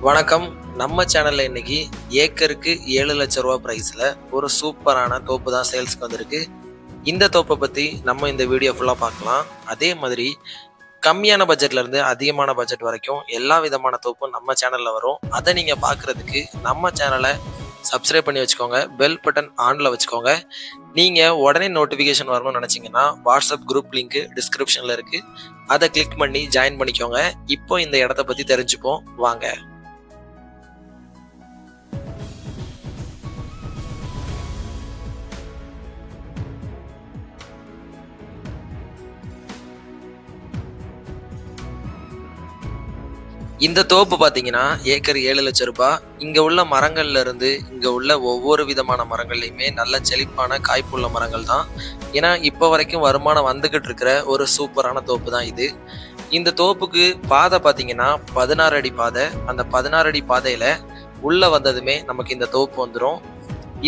வணக்கம். நம்ம சேனல்ல இன்னைக்கு ஏக்கருக்கு ஏழு லட்ச ரூபா பிரைஸ்ல ஒரு சூப்பரான தோப்பு தான் சேல்ஸ்க்கு வந்திருக்கு. இந்த தோப்பை பத்தி நம்ம இந்த வீடியோ ஃபுல்லா பார்க்கலாம். அதே மாதிரி கம்மியான பட்ஜெட்ல இருந்து அதிகமான பட்ஜெட் வரைக்கும் எல்லா விதமான தோப்பும் நம்ம சேனல்ல வரும். அதை நீங்க பார்க்குறதுக்கு நம்ம சேனலை சப்ஸ்கிரைப் பண்ணி வச்சுக்கோங்க. பெல் பட்டன் ஆன்ல வச்சுக்கோங்க. நீங்க உடனே நோட்டிஃபிகேஷன் வரணும்னு நினைச்சீங்கன்னா வாட்ஸ்அப் குரூப் லிங்க் டிஸ்கிரிப்ஷன்ல இருக்கு. அதை கிளிக் பண்ணி ஜாயின் பண்ணிக்கோங்க. இப்போ இந்த இடத்த பத்தி தெரிஞ்சுப்போம். வாங்க. இந்த தோப்பு பார்த்தீங்கன்னா ஏக்கர் ஏழு லட்சம் ரூபாய். இங்கே உள்ள மரங்கள்ல இருந்து இங்கே உள்ள ஒவ்வொரு விதமான மரங்கள்லையுமே நல்ல செழிப்பான காய்ப்புள்ள மரங்கள் தான் ஏன்னா இப்போ வரைக்கும் வருமானம் வந்துக்கிட்டு இருக்கிற ஒரு சூப்பரான தோப்பு தான் இது. இந்த தோப்புக்கு பாதை பார்த்தீங்கன்னா பதினாறு அடி பாதை. அந்த பதினாறு அடி பாதையில் உள்ளே வந்ததுமே நமக்கு இந்த தோப்பு வந்துடும்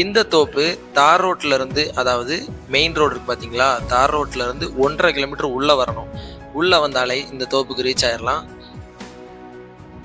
இந்த தோப்பு தார் ரோட்ல இருந்து அதாவது மெயின் ரோடு இருக்கு பார்த்தீங்களா தார் ரோட்ல இருந்து ஒன்றரை கிலோமீட்டர் உள்ளே வரணும். உள்ளே வந்தாலே இந்த தோப்புக்கு ரீச் ஆயிடலாம்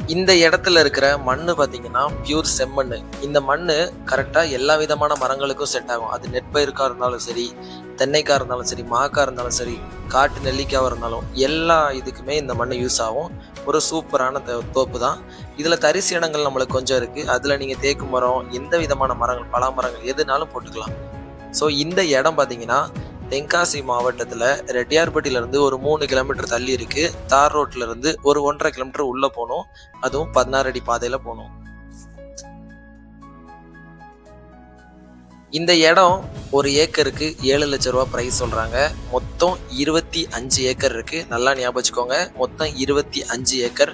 இந்த இடத்துல இருக்கிற மண்ணு பார்த்தீங்கன்னா பியூர் செம்மண் இந்த மண் கரெக்டாக எல்லா விதமான மரங்களுக்கும் செட் ஆகும். அது நெற்பயிருக்காக இருந்தாலும் சரி தென்னைக்காக இருந்தாலும் சரி மாக்காக இருந்தாலும் சரி காட்டு நெல்லிக்காயாக இருந்தாலும் எல்லா இதுக்குமே இந்த மண் யூஸ் ஆகும். ஒரு சூப்பரான தோ- தோப்பு தான். இதில் தரிசு இடங்கள் நம்மளுக்கு கொஞ்சம் இருக்குது அதில் நீங்கள் தேக்கு மரம் எந்த விதமான மரங்கள் பலா மரங்கள் எதுனாலும் போட்டுக்கலாம். ஸோ இந்த இடம் பார்த்தீங்கன்னா தென்காசி மாவட்டத்தில் ரெட்டியார்பட்டியிலேருந்து ஒரு மூணு கிலோமீட்டர் தள்ளி இருக்குது தார் ரோட்ல இருந்து ஒரு ஒன்றரை கிலோமீட்டர் உள்ளே போகணும். அதுவும் பதினாறு அடி பாதையில் போகணும். இந்த இடம் ஒரு ஏக்கருக்கு ஏழு லட்ச ரூபா ப்ரைஸ் சொல்கிறாங்க மொத்தம் இருபத்தி அஞ்சு ஏக்கர் இருக்குது நல்லா ஞாபகம் வச்சுக்கோங்க. மொத்தம் இருபத்தி அஞ்சு ஏக்கர்.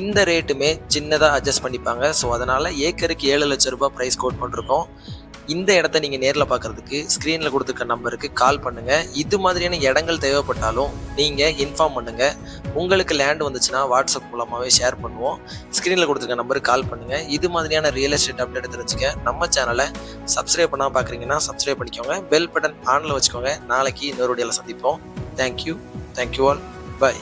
இந்த ரேட்டுமே சின்னதாக அட்ஜஸ்ட் பண்ணிப்பாங்க. ஸோ அதனால் ஏக்கருக்கு ஏழு லட்ச ரூபா ப்ரைஸ் கோட் பண்ணிருக்கோம் இந்த இடத்த நீங்கள் நேரில் பார்க்கறதுக்கு ஸ்க்ரீனில் கொடுத்துருக்க நம்பருக்கு கால் பண்ணுங்கள் இது மாதிரியான இடங்கள் தேவைப்பட்டாலும் நீங்கள் இன்ஃபார்ம் பண்ணுங்கள் உங்களுக்கு லேண்ட் வந்துச்சுன்னா வாட்ஸ்அப் மூலமாகவே ஷேர் பண்ணுவோம். ஸ்க்ரீனில் கொடுத்துருக்க நம்பருக்கு கால் பண்ணுங்கள் இது மாதிரியான ரியல் எஸ்டேட் அப்டேட் தெரிஞ்சுக்க நம்ம சேனலை சப்ஸ்கிரைப் பண்ணால் பார்க்குறீங்கன்னா சப்ஸ்கிரைப் பண்ணிக்கோங்க. பெல் பட்டன் ஆனில் வச்சுக்கோங்க. நாளைக்கு இன்னொரு வீடியோவில் சந்திப்போம். தேங்க்யூ தேங்க்யூ ஆல் பாய்